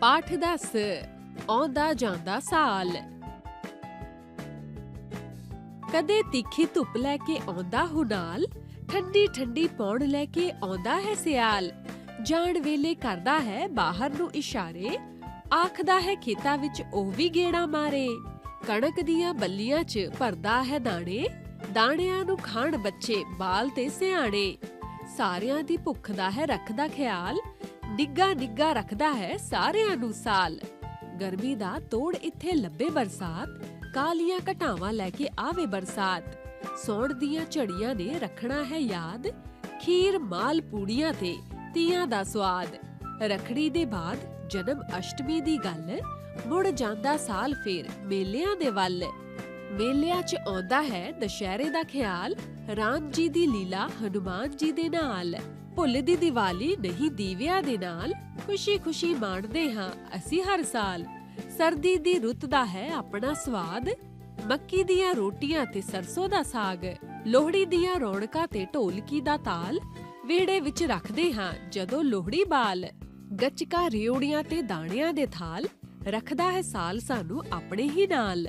ਪਾਠ ਦੱਸ, ਆਉਂਦਾ ਜਾਂਦਾ ਸਾਲ। ਕਦੇ ਤਿੱਖੀ ਧੁੱਪ ਲੈ ਕੇ ਆਉਂਦਾ ਹੁਨਾਲ ਠੰਡੀ ਠੰਡੀ ਪੌਣ ਲੈ ਕੇ ਆਉਂਦਾ ਹੈ ਸਿਆਲ। ਜਾਣ ਵੇਲੇ ਕਰਦਾ ਹੈ ਬਾਹਰ ਨੂੰ ਇਸ਼ਾਰੇ, ਆਖਦਾ ਹੈ ਖੇਤਾਂ ਵਿੱਚ ਉਹ ਵੀ ਗੇੜਾ ਮਾਰੇ। ਕਣਕ ਦੀਆਂ ਬੱਲੀਆਂ 'ਚ ਭਰਦਾ ਹੈ ਦਾਣੇ, ਦਾਣਿਆਂ ਨੂੰ ਖਾਣ ਬੱਚੇ ਬਾਲ ਤੇ ਸਿਆਣੇ। ਸਾਰਿਆਂ ਦੀ ਭੁੱਖ ਦਾ ਹੈ ਰੱਖਦਾ ਖਿਆਲ ਨਿੱਗਾ ਨਿੱਗਾ ਰੱਖਦਾ ਹੈ ਸਾਰਿਆਂ ਨੂੰ ਸਾਲ। ਗਰਮੀ ਦਾ ਤੋੜ ਇੱਥੇ ਲੱਭੇ ਬਰਸਾਤ, ਕਾਲੀਆਂ ਘਟਾਵਾਂ ਲੈ ਕੇ ਆਵੇ ਬਰਸਾਤ। ਸੌਣ ਦੀਆਂ ਝੜੀਆਂ ਨੇ ਰੱਖਣਾ ਹੈ ਯਾਦ, ਖੀਰ ਮਾਲ ਪੂੜੀਆਂ ਤੇ, ਤੀਆਂ ਦਾ ਸਵਾਦ। ਰਖੜੀ ਦੇ ਬਾਅਦ ਜਨਮ ਅਸ਼ਟਮੀ ਦੀ ਗੱਲ, ਮੁੜ ਜਾਂਦਾ ਸਾਲ ਫੇਰ ਮੇਲਿਆਂ ਦੇ ਵੱਲ। ਮੇਲਿਆਂ 'ਚ ਆਉਂਦਾ ਹੈ ਦੁਸ਼ਹਿਰੇ ਦਾ ਖਿਆਲ, ਰਾਮ ਜੀ ਦੀ ਲੀਲਾ ਹਨੂਮਾਨ ਜੀ ਦੇ ਨਾਲ। ਭੁੱਲ ਦੀ ਦੀਵਾਲੀ ਨਹੀਂ ਦੀਵਿਆਂ ਦੇ ਨਾਲ। ਖੁਸ਼ੀ-ਖੁਸ਼ੀ ਮਾਣਦੇ ਹਾਂ ਅਸੀਂ ਹਰ ਸਾਲ। ਸਰਦੀ ਦੀ ਰੁੱਤ ਦਾ ਹੈ ਆਪਣਾ ਸਵਾਦ। ਮੱਕੀ ਦੀਆਂ ਰੋਟੀਆਂ ਤੇ ਸਰਸੋਂ ਦਾ ਸਾਗ। ਲੋਹੜੀ ਦੀਆਂ ਰੌਣਕਾਂ ਤੇ ਢੋਲਕੀ ਦਾ ਤਾਲ। ਵਿਹੜੇ ਵਿੱਚ ਰੱਖਦੇ ਹਾਂ ਜਦੋਂ ਲੋਹੜੀ ਬਾਲ। ਗੱਚਕਾ, ਰਿਉੜੀਆਂ ਤੇ ਦਾਣਿਆਂ ਦੇ ਥਾਲ। ਰੱਖਦਾ ਹੈ ਸਾਲ ਸਾਨੂੰ ਆਪਣੇ ਹੀ ਨਾਲ।